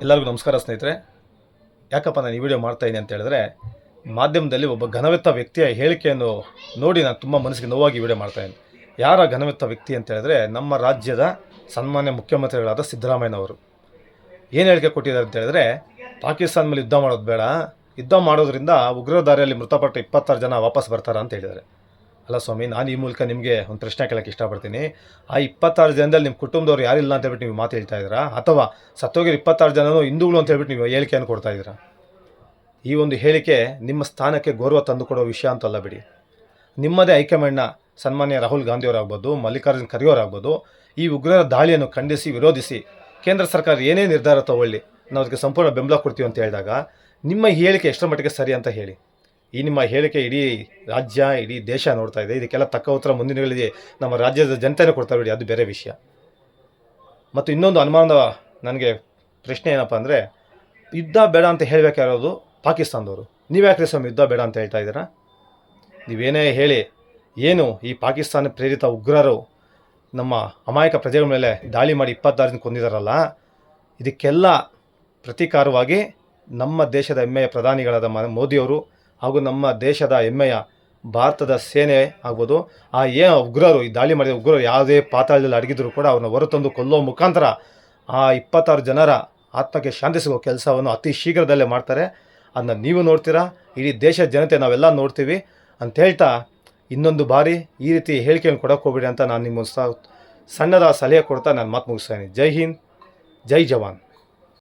ಎಲ್ಲರಿಗೂ ನಮಸ್ಕಾರ ಸ್ನೇಹಿತರೆ. ಯಾಕಪ್ಪ ನಾನು ಈ ವಿಡಿಯೋ ಮಾಡ್ತಾ ಇದ್ದೀನಿ ಅಂತ ಹೇಳಿದ್ರೆ, ಮಾಧ್ಯಮದಲ್ಲಿ ಒಬ್ಬ ಘನವೆತ್ತ ವ್ಯಕ್ತಿಯ ಹೇಳಿಕೆಯನ್ನು ನೋಡಿ ನಾನು ತುಂಬ ಮನಸ್ಸಿಗೆ ನೋವಾಗಿ ವಿಡಿಯೋ ಮಾಡ್ತಾ ಇದ್ದೀನಿ. ಯಾರ ಘನವೆತ್ತ ವ್ಯಕ್ತಿ ಅಂತ ಹೇಳಿದ್ರೆ, ನಮ್ಮ ರಾಜ್ಯದ ಸನ್ಮಾನ್ಯ ಮುಖ್ಯಮಂತ್ರಿಗಳಾದ ಸಿದ್ದರಾಮಯ್ಯನವರು. ಏನು ಹೇಳಿಕೆ ಕೊಟ್ಟಿದ್ದಾರೆ ಅಂತ ಹೇಳಿದ್ರೆ, ಪಾಕಿಸ್ತಾನ ಮೇಲೆ ಯುದ್ಧ ಮಾಡೋದು ಬೇಡ. ಯುದ್ಧ ಮಾಡೋದ್ರಿಂದ ಉಗ್ರ ದಾರಿಯಲ್ಲಿ ಮೃತಪಟ್ಟ ಇಪ್ಪತ್ತಾರು ಜನ ವಾಪಸ್ ಬರ್ತಾರ ಅಂತ ಹೇಳಿದ್ದಾರೆ. ಅಲ್ಲ ಸ್ವಾಮಿ, ನಾನು ಈ ಮೂಲಕ ನಿಮಗೆ ಒಂದು ಪ್ರಶ್ನೆ ಕೇಳೋಕ್ಕೆ ಇಷ್ಟಪಡ್ತೀನಿ. ಆ ಇಪ್ಪತ್ತಾರು ಜನದಲ್ಲಿ ನಿಮ್ಮ ಕುಟುಂಬದವ್ರು ಯಾರಿಲ್ಲ ಅಂತ ಹೇಳ್ಬಿಟ್ಟು ನೀವು ಮಾತು ಹೇಳ್ತಾ ಇದ್ದೀರಾ? ಅಥವಾ ಸತ್ತೋಗಿರೋ ಇಪ್ಪತ್ತಾರು ಜನನು ಹಿಂದೂಗಳು ಅಂತ ಹೇಳ್ಬಿಟ್ಟು ನೀವು ಹೇಳಿಕೆಯನ್ನು ಕೊಡ್ತಾ ಇದ್ದೀರಾ? ಈ ಒಂದು ಹೇಳಿಕೆ ನಿಮ್ಮ ಸ್ಥಾನಕ್ಕೆ ಗೌರವ ತಂದುಕೊಡೋ ವಿಷಯ ಅಂತಲ್ಲ ಬಿಡಿ. ನಿಮ್ಮದೇ ಹೈಕಮಾಂಡ್ನ ಸನ್ಮಾನ್ಯ ರಾಹುಲ್ ಗಾಂಧಿಯವರಾಗ್ಬೋದು, ಮಲ್ಲಿಕಾರ್ಜುನ್ ಖರ್ಗೆಯವರಾಗ್ಬೋದು, ಈ ಉಗ್ರರ ದಾಳಿಯನ್ನು ಖಂಡಿಸಿ, ವಿರೋಧಿಸಿ ಕೇಂದ್ರ ಸರ್ಕಾರ ಏನೇ ನಿರ್ಧಾರ ತಗೊಳ್ಳಿ, ನಾವು ಅದಕ್ಕೆ ಸಂಪೂರ್ಣ ಬೆಂಬಲ ಕೊಡ್ತೀವಿ ಅಂತ ಹೇಳಿದಾಗ ನಿಮ್ಮ ಹೇಳಿಕೆ ಎಷ್ಟರ ಮಟ್ಟಿಗೆ ಸರಿ ಅಂತ ಹೇಳಿ. ಈ ನಿಮ್ಮ ಹೇಳಿಕೆ ಇಡೀ ರಾಜ್ಯ, ಇಡೀ ದೇಶ ನೋಡ್ತಾ ಇದೆ. ಇದಕ್ಕೆಲ್ಲ ತಕ್ಕ ಉತ್ತರ ಮುಂದಿನ ದಿನಗಳಲ್ಲಿ ನಮ್ಮ ರಾಜ್ಯದ ಜನತೆನೇ ಕೊಡ್ತಾ ಬಿಡಿ. ಅದು ಬೇರೆ ವಿಷಯ. ಮತ್ತು ಇನ್ನೊಂದು ಅನುಮಾನದ ನನಗೆ ಪ್ರಶ್ನೆ ಏನಪ್ಪ ಅಂದರೆ, ಯುದ್ಧ ಬೇಡ ಅಂತ ಹೇಳಬೇಕಾಗಿರೋದು ಪಾಕಿಸ್ತಾನದವರು. ನೀವ್ಯಾಕ್ರಿ ಸ್ವಾಮಿ ಯುದ್ಧ ಬೇಡ ಅಂತ ಹೇಳ್ತಾ ಇದ್ದೀರಾ? ನೀವೇನೇ ಹೇಳಿ ಏನು ಈ ಪಾಕಿಸ್ತಾನ ಪ್ರೇರಿತ ಉಗ್ರರು ನಮ್ಮ ಅಮಾಯಕ ಪ್ರಜೆಗಳ ಮೇಲೆ ದಾಳಿ ಮಾಡಿ ಇಪ್ಪತ್ತಾರು ಜನ ಕೊಂದಿದಾರಲ್ಲ, ಇದಕ್ಕೆಲ್ಲ ಪ್ರತೀಕಾರವಾಗಿ ನಮ್ಮ ದೇಶದ ಹೆಮ್ಮೆಯ ಪ್ರಧಾನಿಗಳಾದ ಮೋದಿಯವರು ಹಾಗೂ ನಮ್ಮ ದೇಶದ ಹೆಮ್ಮೆಯ ಭಾರತದ ಸೇನೆ ಆಗ್ಬೋದು, ಆ ಏ ಉಗ್ರರು, ಈ ದಾಳಿ ಮಾಡಿದ ಉಗ್ರರು ಯಾವುದೇ ಪಾತಾಳದಲ್ಲಿ ಅಡಗಿದ್ರು ಕೂಡ ಅವ್ರನ್ನ ಹೊರತಂದು ಕೊಲ್ಲೋ ಮುಖಾಂತರ ಆ ಇಪ್ಪತ್ತಾರು ಜನರ ಆತ್ಮಕ್ಕೆ ಶಾಂತಿ ಸಿಗೋ ಕೆಲಸವನ್ನು ಅತಿ ಶೀಘ್ರದಲ್ಲೇ ಮಾಡ್ತಾರೆ. ಅದನ್ನ ನೀವು ನೋಡ್ತೀರಾ? ಇಡೀ ದೇಶದ ಜನತೆ ನಾವೆಲ್ಲ ನೋಡ್ತೀವಿ. ಅಂತ ಹೇಳ್ತಾ ಇನ್ನೊಂದು ಬಾರಿ ಈ ರೀತಿ ಹೇಳಿಕೆಯನ್ನು ಕೊಡೋಕೆ ಹೋಗ್ಬೇಡಿ ಅಂತ ನಾನು ನಿಮ್ಮ ಸಣ್ಣದ ಸಲಹೆ ಕೊಡ್ತಾ ನಾನು ಮಾತು ಮುಗಿಸ್ತೇನೆ ಜೈ ಹಿಂದ್, ಜೈ ಜವಾನ್.